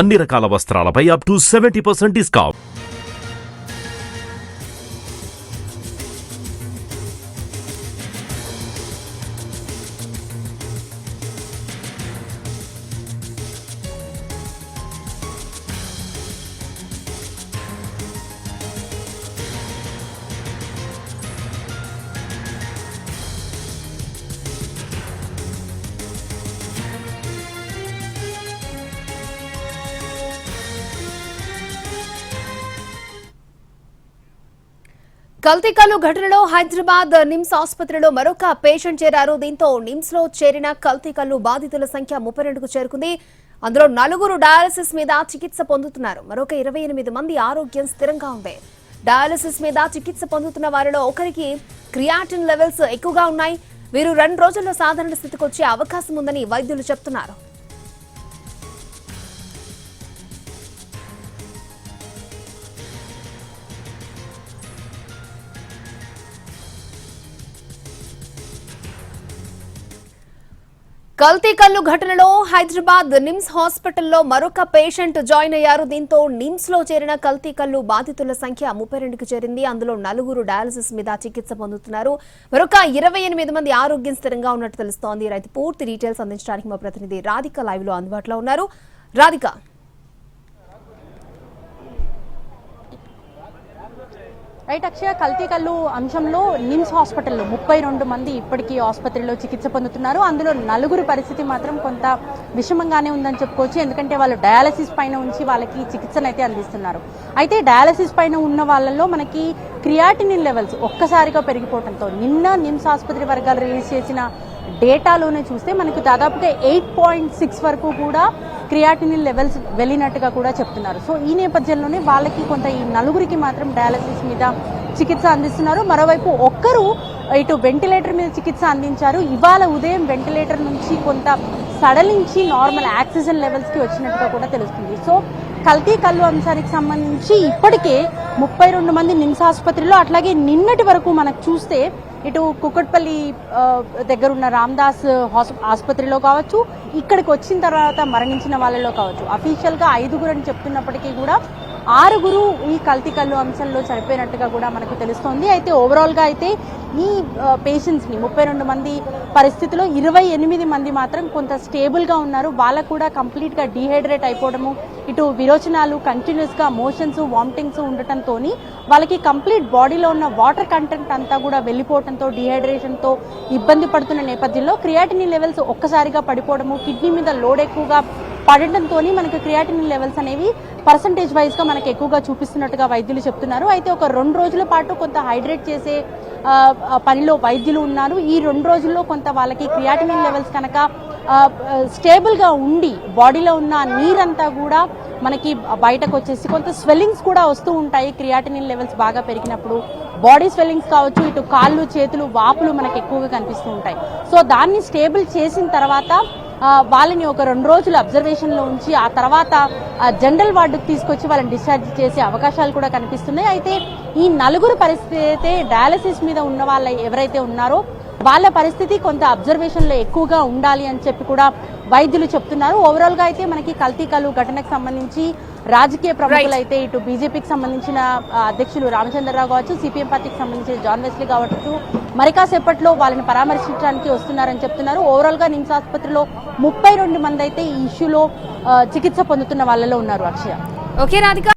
అన్ని రకాల వస్త్రాలపై up to seventy percent discount కల్తీకల్లు ఘటనలో హైదరాబాద్ నిమ్స్ ఆసుపత్రిలో మరొక పేషెంట్ చేరారు. దీంతో నిమ్స్లో చేరిన కల్తీకల్లు బాధితుల సంఖ్య ముప్పై రెండుకు చేరుకుంది. అందులో నలుగురు డయాలసిస్ మీద చికిత్స పొందుతున్నారు. మరొక ఇరవై ఎనిమిది మంది ఆరోగ్యం స్థిరంగా ఉంది. డయాలసిస్ మీద చికిత్స పొందుతున్న వారిలో ఒకరికి క్రియాటిన్ లెవెల్స్ ఎక్కువగా ఉన్నాయి. వీరు రెండు రోజుల్లో సాధారణ స్థితికి వచ్చే అవకాశం ఉందని వైద్యులు చెప్తున్నారు. కల్తీ కల్లు ఘటనలో హైదరాబాద్ నిమ్స్ హాస్పిటల్లో మరొక పేషెంట్ జాయిన్ అయ్యారు. దీంతో నిమ్స్లో చేరిన కల్తీ కల్లు బాధితుల సంఖ్య ముప్పై రెండుకు చేరింది. అందులో నలుగురు డయాలసిస్ మీద చికిత్స పొందుతున్నారు. మరొక ఇరవై ఎనిమిది మంది ఆరోగ్యం స్థిరంగా ఉన్నట్టు తెలుస్తోంది. రైతు పూర్తి డీటెయిల్స్ అందించడానికి మా ప్రతినిధి రాధిక లైవ్లో అందుబాటులో ఉన్నారు. రాధిక. రైట్ అక్షయ కల్తీ కళ్ళు అంశంలో నిమ్స్ హాస్పిటల్లో ముప్పై రెండు మంది ఇప్పటికీ ఆసుపత్రిలో చికిత్స పొందుతున్నారు. అందులో నలుగురు పరిస్థితి మాత్రం కొంత విషమంగానే ఉందని చెప్పుకోవచ్చు. ఎందుకంటే వాళ్ళు డయాలసిస్ పైన ఉంచి వాళ్ళకి చికిత్సను అయితే అందిస్తున్నారు. అయితే డయాలసిస్ పైన ఉన్న వాళ్ళల్లో మనకి క్రియాటినిన్ లెవెల్స్ ఒక్కసారిగా పెరిగిపోవడంతో నిన్న నిమ్స్ ఆసుపత్రి వర్గాలు రిలీజ్ చేసిన డేటాలోనే చూస్తే మనకు దాదాపుగా ఎయిట్ పాయింట్ సిక్స్ వరకు కూడా క్రియాటినిన్ లెవెల్స్ వెళ్ళినట్టుగా కూడా చెప్తున్నారు. సో ఈ నేపథ్యంలోనే వాళ్ళకి కొంత ఈ నలుగురికి మాత్రం డయాలసిస్ మీద చికిత్స అందిస్తున్నారు. మరోవైపు ఒక్కరు ఇటు వెంటిలేటర్ మీద చికిత్స అందించారు. ఇవాళ ఉదయం వెంటిలేటర్ నుంచి కొంత సడలించి నార్మల్ ఆక్సిజన్ లెవెల్స్కి వచ్చినట్టుగా కూడా తెలుస్తుంది. సో కల్తీ కల్లు అంశానికి సంబంధించి ఇప్పటికే ముప్పై రెండు మంది నిమ్స్ ఆసుపత్రిలో అట్లాగే నిన్నటి వరకు మనకు చూస్తే ఇటు కుక్కట్పల్లి దగ్గర ఉన్న రామ్దాస్ ఆసుపత్రిలో కావచ్చు ఇక్కడికి వచ్చిన తర్వాత మరణించిన వాళ్ళలో కావచ్చు. అఫీషియల్గా ఐదుగురు అని చెప్తున్నప్పటికీ కూడా ఆరుగురు ఈ కల్తీ కళ్ళు అంశంలో చనిపోయినట్టుగా కూడా మనకు తెలుస్తోంది. అయితే ఓవరాల్గా అయితే ఈ పేషెంట్స్ని ముప్పై రెండు మంది పరిస్థితిలో ఇరవై ఎనిమిది మంది మాత్రం కొంత స్టేబుల్గా ఉన్నారు. వాళ్ళకు కూడా కంప్లీట్గా డీహైడ్రేట్ అయిపోవడము ఇటు విరోచనాలు కంటిన్యూస్గా మోషన్స్ వామిటింగ్స్ ఉండటంతో వాళ్ళకి కంప్లీట్ బాడీలో ఉన్న వాటర్ కంటెంట్ అంతా కూడా వెళ్ళిపోవడంతో డీహైడ్రేషన్తో ఇబ్బంది పడుతున్న నేపథ్యంలో క్రియాటిని లెవెల్స్ ఒక్కసారిగా పడిపోవడము కిడ్నీ మీద లోడ్ ఎక్కువగా పడటంతో మనకు క్రియాటిన్ లెవెల్స్ అనేవి పర్సంటేజ్ వైజ్గా మనకు ఎక్కువగా చూపిస్తున్నట్టుగా వైద్యులు చెప్తున్నారు. అయితే ఒక రెండు రోజుల పాటు కొంత హైడ్రేట్ చేసే పనిలో వైద్యులు ఉన్నారు. ఈ రెండు రోజుల్లో కొంత వాళ్ళకి క్రియాటినిన్ లెవెల్స్ కనుక స్టేబుల్గా ఉండి బాడీలో ఉన్న నీరంతా కూడా మనకి బయటకు వచ్చేసి కొంత స్వెల్లింగ్స్ కూడా వస్తూ ఉంటాయి క్రియాటినిన్ లెవెల్స్ బాగా పెరిగినప్పుడు. బాడీ స్వెల్లింగ్స్ కావచ్చు ఇటు కాళ్ళు చేతులు వాపులు మనకు ఎక్కువగా కనిపిస్తూ ఉంటాయి. సో దాన్ని స్టేబుల్ చేసిన తర్వాత వాళ్ళని ఒక రెండు రోజులు అబ్జర్వేషన్లో ఉంచి ఆ తర్వాత జనరల్ వార్డుకు తీసుకొచ్చి వాళ్ళని డిశ్చార్జ్ చేసే అవకాశాలు కూడా కనిపిస్తున్నాయి. అయితే ఈ నలుగురు పరిస్థితి అయితే డయాలసిస్ మీద ఉన్న వాళ్ళ ఎవరైతే ఉన్నారో వాళ్ళ పరిస్థితి కొంత అబ్జర్వేషన్లో ఎక్కువగా ఉండాలి అని చెప్పి కూడా వైద్యులు చెప్తున్నారు. ఓవరాల్గా అయితే మనకి కల్తీ కలు ఘటనకు సంబంధించి రాజకీయ ప్రముఖులు అయితే ఇటు బీజేపీకి సంబంధించిన అధ్యక్షులు రామచంద్రరావు కావచ్చు సిపిఎం పార్టీకి సంబంధించిన జాన్ వెస్లీ కావచ్చు మరి కాసేపట్లో వాళ్ళని పరామర్శించడానికి వస్తున్నారని చెప్తున్నారు. ఓవరాల్గా నిమ్స్ ఆసుపత్రిలో ముప్పై రెండు మంది అయితే ఈ ఇష్యూలో చికిత్స పొందుతున్న వాళ్ళలో ఉన్నారు అక్షయ. ఓకే రాధిక.